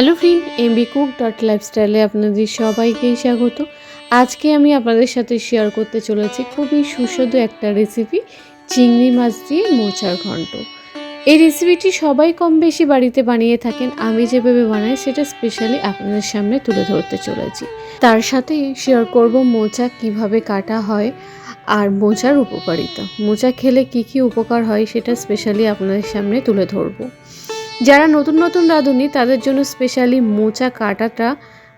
Hello friend MB cook dot লাইফস্টাইলে আপনাদের সবাইকেই স্বাগত। আজকে আমি আপনাদের সাথে শেয়ার করতে চলেছি খুবই সুস্বাদু একটা রেসিপি চিংড়ি মাছ দিয়ে মোচার ঘন্ট। এই রেসিপিটি সবাই কম বেশি বাড়িতে বানিয়ে থাকেন, আমি যেভাবে বানাই সেটা স্পেশালি আপনাদের সামনে তুলে ধরতে চলেছি। তার সাথে শেয়ার করব মোচা কীভাবে কাটা হয় আর মোচার উপকারিতা। মোচা খেলে কি কি উপকার হয় সেটা স্পেশালি আপনাদের সামনে তুলে ধরবো। যারা নতুন নতুন রাঁধুনি, তাদের জন্য স্পেশালি মোচা কাটাটা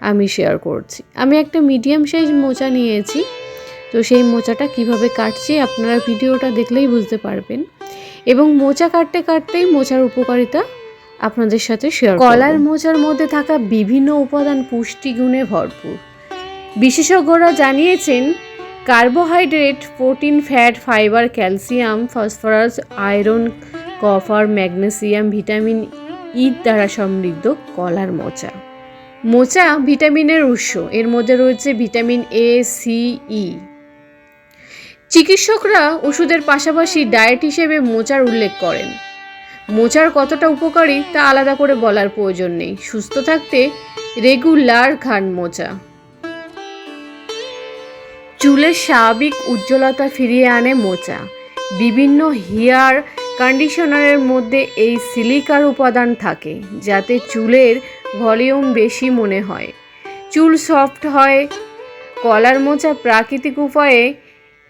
আমি শেয়ার করছি। আমি একটা মিডিয়াম সাইজ মোচা নিয়েছি, তো সেই মোচাটা কীভাবে কাটছি আপনারা ভিডিওটা দেখলেই বুঝতে পারবেন। এবং মোচা কাটতে কাটতেই মোচার উপকারিতা আপনাদের সাথে শেয়ার কলার মোচার মধ্যে থাকা বিভিন্ন উপাদান পুষ্টিগুণে ভরপুর। বিশেষজ্ঞরা জানিয়েছেন carbohydrate protein fat fibre calcium phosphorus iron copper magnesium, vitamin E দ্বারা সমৃদ্ধ কলার মোচা। মোচা ভিটামিনের উৎস, এর মধ্যে রয়েছে ভিটামিন এ, সি, ই। চিকিৎসকরা ওষুধের পাশাপাশি ডায়েট হিসেবে মোচার উল্লেখ করেন। মোচার কতটা উপকারী তা আলাদা করে বলার প্রয়োজন নেই। সুস্থ থাকতে রেগুলার খান মোচা। চুলের স্বাভাবিক উজ্জ্বলতা ফিরিয়ে আনে মোচা। বিভিন্ন হেয়ার কন্ডিশনারের মধ্যে এই সিলিকার উপাদান থাকে, যাতে চুলের ভলিউম বেশি মনে হয়। চুল সফট হয়, কলার মোচা প্রাকৃতিক উপায়ে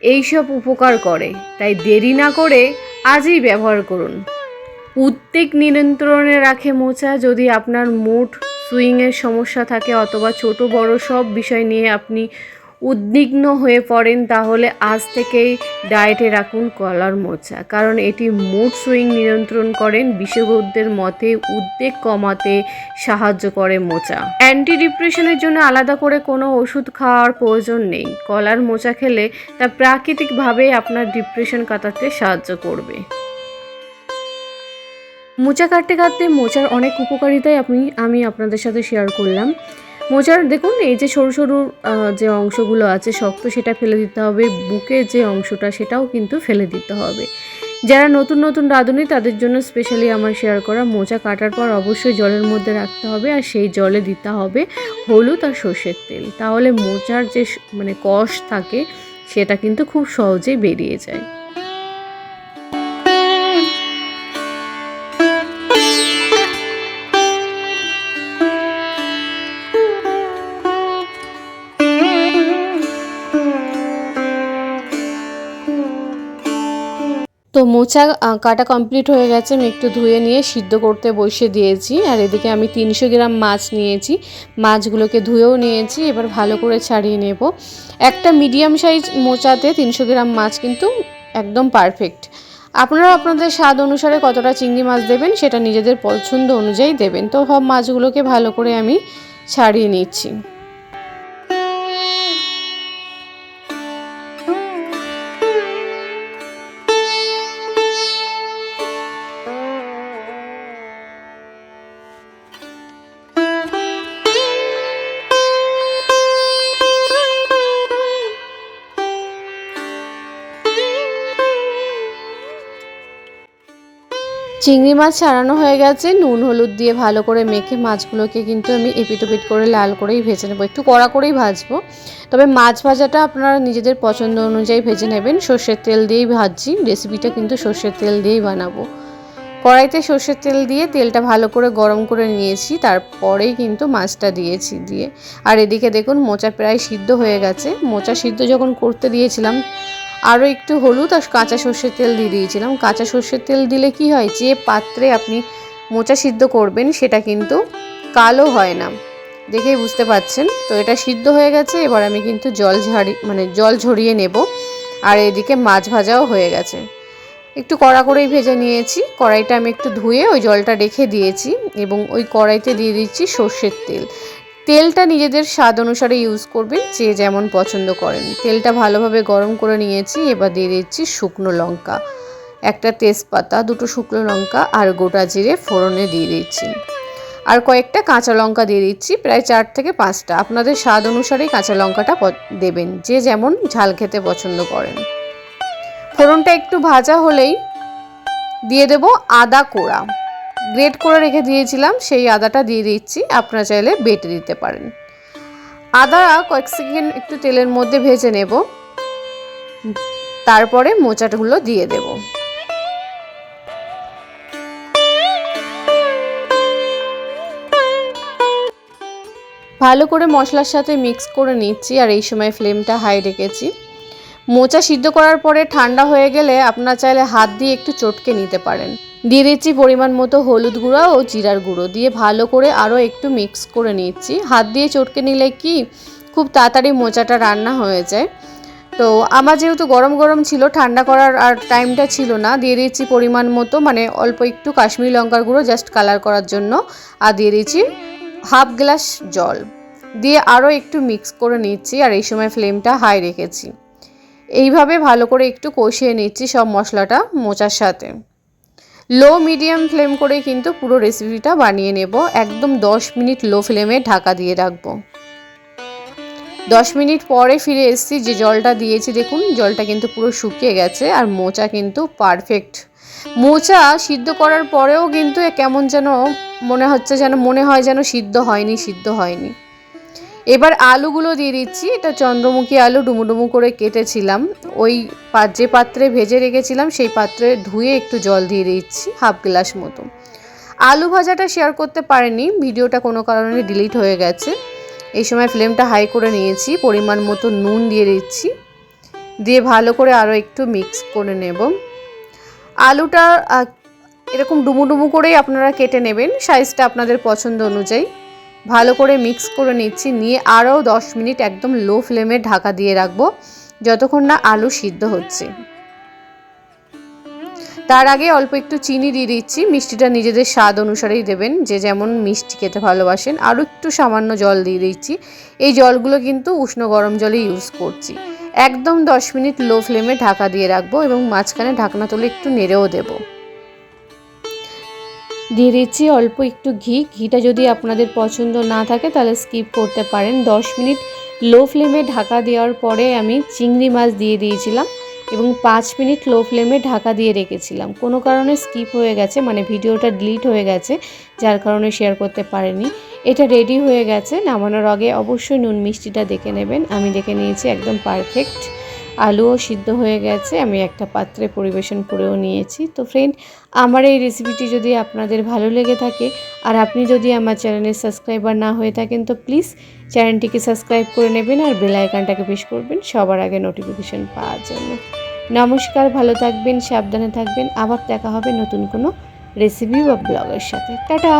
এইসব উপকার করে, তাই দেরি না করে আজই ব্যবহার করুন। উদ্বেগ নিয়ন্ত্রণে রাখে মোচা যদি আপনার মুড সুইংয়ের সমস্যা থাকে অথবা ছোট বড় সব বিষয় নিয়ে আপনি উদ্বিগ্ন হয়ে পড়েন, তাহলে আজ থেকেই ডায়েটে রাখুন কলার মোচা। কারণ এটি মুড সুইং নিয়ন্ত্রণ করেন, বিশেষজ্ঞদের মতে উদ্বেগ কমাতে সাহায্য করে মোচা। অ্যান্টি ডিপ্রেশনের জন্য আলাদা করে কোনো ওষুধ খাওয়ার প্রয়োজন নেই। কলার মোচা খেলে তা প্রাকৃতিকভাবে আপনার ডিপ্রেশন কাটাতে সাহায্য করবে। মোচা কাটতে কাটতে মোচার অনেক উপকারিতাই আপনি, আমি আপনাদের সাথে শেয়ার করলাম। মোচার দেখুন, এই যে সরু সরু যে অংশগুলো আছে শক্ত সেটা ফেলে দিতে হবে বুকের যে অংশটা সেটাও কিন্তু ফেলে দিতে হবে। যারা নতুন নতুন রাঁধুনি, তাদের জন্য স্পেশালি আমার শেয়ার করা মোচা কাটার পর অবশ্যই জলের মধ্যে রাখতে হবে আর সেই জলে দিতে হবে হলুদ আর সর্ষের তেল। তাহলে মোচার যে মানে কষ থাকে, সেটা কিন্তু খুব সহজেই বেরিয়ে যায়। তো মোচা কাটা কমপ্লিট হয়ে গেছে। আমি একটু ধুয়ে নিয়ে সিদ্ধ করতে বসে দিয়েছি। আর এদিকে আমি তিনশো গ্রাম মাছ নিয়েছি। মাছগুলোকে ধুয়েও নিয়েছি। এবার ভালো করে ছাড়িয়ে নেব। একটা মিডিয়াম সাইজ মোচাতে তিনশো গ্রাম মাছ কিন্তু একদম পারফেক্ট আপনারা আপনাদের স্বাদ অনুসারে কতটা চিংড়ি মাছ দেবেন, সেটা নিজেদের পছন্দ অনুযায়ী দেবেন। তো সব মাছগুলোকে ভালো করে আমি ছাড়িয়ে নিচ্ছি। চিংড়ি মাছ ছাড়ানো হয়ে গেছে। নুন, হলুদ দিয়ে ভালো করে মেখে মাছগুলোকে কিন্তু আমি এপিটোপিট করে লাল করেই ভেজে নেব। একটু কড়া করেই ভাজবো। তবে মাছ ভাজাটা আপনারা নিজেদের পছন্দ অনুযায়ী ভেজে নেবেন। সর্ষের তেল দিয়েই ভাজছি। রেসিপিটা কিন্তু সর্ষের তেল দিয়েই বানাবো। কড়াইতে সর্ষের তেল দিয়ে তেলটা ভালো করে গরম করে নিয়েছি। তারপরেই কিন্তু মাছটা দিয়েছি দিয়ে। আর এদিকে দেখুন মোচা প্রায় সিদ্ধ হয়ে গেছে। মোচা সিদ্ধ যখন করতে দিয়েছিলাম আরও একটু হলুদ আর কাঁচা সর্ষের তেল দিয়ে দিয়েছিলাম। কাঁচা সর্ষের তেল দিলে কি হয়? যে পাত্রে আপনি মোচা সিদ্ধ করবেন, সেটা কিন্তু কালো হয় না। দেখেই বুঝতে পাচ্ছেন? তো এটা সিদ্ধ হয়ে গেছে, এবার আমি কিন্তু জল ঝাড়ি মানে জল ঝরিয়ে নেব। আর এদিকে মাছ ভাজাও হয়ে গেছে। একটু কড়া করেই ভেজে নিয়েছি। কড়াইটা আমি একটু ধুয়ে ওই জলটা রেখে দিয়েছি এবং ওই কড়াইতে দিয়ে দিচ্ছি সর্ষের তেল। তেলটা নিজেদের স্বাদ অনুসারে ইউজ করবেন, যে যেমন পছন্দ করেন। তেলটা ভালোভাবে গরম করে নিয়েছি, এবার দিয়ে দিচ্ছি শুকনো লঙ্কা। একটা তেজপাতা, দুটো শুকনো লঙ্কা আর গোটা জিরে ফোড়নে দিয়ে দিচ্ছি। আর কয়েকটা কাঁচা লঙ্কা দিয়ে দিচ্ছি, প্রায় চার থেকে পাঁচটা। আপনাদের স্বাদ অনুসারেই কাঁচা লঙ্কাটা দেবেন, যে যেমন ঝাল খেতে পছন্দ করেন। ফোড়নটা একটু ভাজা হলেই দিয়ে দেব আদা কোড়া। গ্রেট করে রেখে দিয়েছিলাম, সেই আদাটা দিয়ে দিচ্ছি। আপনারা চাইলে বেটে দিতে পারেন। আদা কয়েক সেকেন্ড একটু তেলের মধ্যে ভেজে নেব। তারপরে মোচাগুলো দিয়ে দেব। ভালো করে মশলার সাথে মিক্স করে নিচ্ছি, আর এই সময় ফ্লেমটা হাই রেখেছি। মোচা সিদ্ধ করার পরে ঠান্ডা হয়ে গেলে আপনারা চাইলে হাত দিয়ে একটু চটকে নিতে পারেন। দিয়ে দিচ্ছি পরিমাণ মতো হলুদ গুঁড়ো ও জিরার গুঁড়ো। দিয়ে ভালো করে আরও একটু মিক্স করে নিচ্ছি। হাত দিয়ে চটকে নিলে কি খুব তাড়াতাড়ি মোচাটা রান্না হয়ে যায়। তো আমার যেহেতু গরম গরম ছিল, ঠান্ডা করার আর টাইমটা ছিল না, দিয়ে দিচ্ছি পরিমাণ মতো মানে অল্প একটু কাশ্মীরি লঙ্কার গুঁড়ো জাস্ট কালার করার জন্য। আর দিয়ে দিচ্ছি হাফ গ্লাস জল। দিয়ে আরও একটু মিক্স করে নিচ্ছি, আর এই সময় ফ্লেমটা হাই রেখেছি। এইভাবে ভালো করে একটু কষিয়ে নিচ্ছি সব মশলাটা মোচার সাথে। লো মিডিয়াম ফ্লেম করে কিন্তু পুরো রেসিপিটা বানিয়ে নেব। একদম 10 মিনিট লো ফ্লেমে ঢাকা দিয়ে রাখব। দশ মিনিট পরে ফিরে এসেছি, যে জলটা দিয়েছি, দেখুন, জলটা কিন্তু পুরো শুকিয়ে গেছে আর মোচা কিন্তু পারফেক্ট মোচা সিদ্ধ করার পরেও কিন্তু কেমন যেন মনে হচ্ছে যেন, মনে হয় যেন সিদ্ধ হয়নি সিদ্ধ হয়নি। এবার আলুগুলো দিয়ে দিচ্ছি। এটা চন্দ্রমুখী আলু ডুমুডুমু করে কেটেছিলাম। ওই যে পাত্রে ভেজে রেখেছিলাম, সেই পাত্রে ধুয়ে একটু জল দিয়ে দিচ্ছি, হাফ গ্লাস মতো। আলু ভাজাটা শেয়ার করতে পারেনি, ভিডিওটা কোনো কারণে ডিলিট হয়ে গেছে। এই সময় ফ্লেমটা হাই করে নিয়েছি, পরিমাণ মতো নুন দিয়ে দিচ্ছি। দিয়ে ভালো করে আরও একটু মিক্স করে নেব। আলুটা এরকম ডুমুডুমু করেই আপনারা কেটে নেবেন সাইজটা আপনাদের পছন্দ অনুযায়ী। ভালো করে মিক্স করে নিচ্ছি, নিয়ে আরও দশ মিনিট একদম লো ফ্লেমে ঢাকা দিয়ে রাখব, যতক্ষণ না আলু সিদ্ধ হচ্ছে। তার আগে অল্প একটু চিনি দিয়ে দিচ্ছি, মিষ্টিটা নিজেদের স্বাদ অনুসারেই দেবেন, যে যেমন মিষ্টি খেতে ভালোবাসেন। আরও একটু সামান্য জল দিয়ে দিচ্ছি, এই জলগুলো কিন্তু উষ্ণ গরম জলে ইউজ করছি। একদম দশ মিনিট লো ফ্লেমে ঢাকা দিয়ে রাখব এবং মাঝখানে ঢাকনা তুলে একটু নেড়েও দেবো। দিয়ে দিচ্ছি অল্প একটু ঘি। ঘিটা যদি আপনাদের পছন্দ না থাকে তাহলে স্কিপ করতে পারেন। দশ মিনিট লো ফ্লেমে ঢাকা দেওয়ার পরে আমি চিংড়ি মাছ দিয়ে দিয়েছিলাম এবং পাঁচ মিনিট লো ফ্লেমে ঢাকা দিয়ে রেখেছিলাম। কোনো কারণে স্কিপ হয়ে গেছে মানে ভিডিওটা ডিলিট হয়ে গেছে, যার কারণে শেয়ার করতে পারেনি। এটা রেডি হয়ে গেছে, নামানোর আগে অবশ্যই নুন মিষ্টিটা দেখে নেবেন। আমি দেখে নিয়েছি একদম পারফেক্ট আলুও সিদ্ধ হয়ে গেছে, আমি একটা পাত্রে পরিবেশন করেও নিয়েছি। তো ফ্রেন্ড আমার এই রেসিপিটি যদি আপনাদের ভালো লেগে থাকে, আর আপনি যদি আমার চ্যানেলের সাবস্ক্রাইবার না হয়ে থাকেন, তো প্লিজ চ্যানেলটিকে সাবস্ক্রাইব করে নেবেন আর বেল আইকনটাকে প্রেস করবেন, সবার আগে নোটিফিকেশন পাওয়ার জন্য। নমস্কার, ভালো থাকবেন, সাবধানে থাকবেন, আবার দেখা হবে নতুন কোনো রেসিপি বা ব্লগের সাথে। টাটা!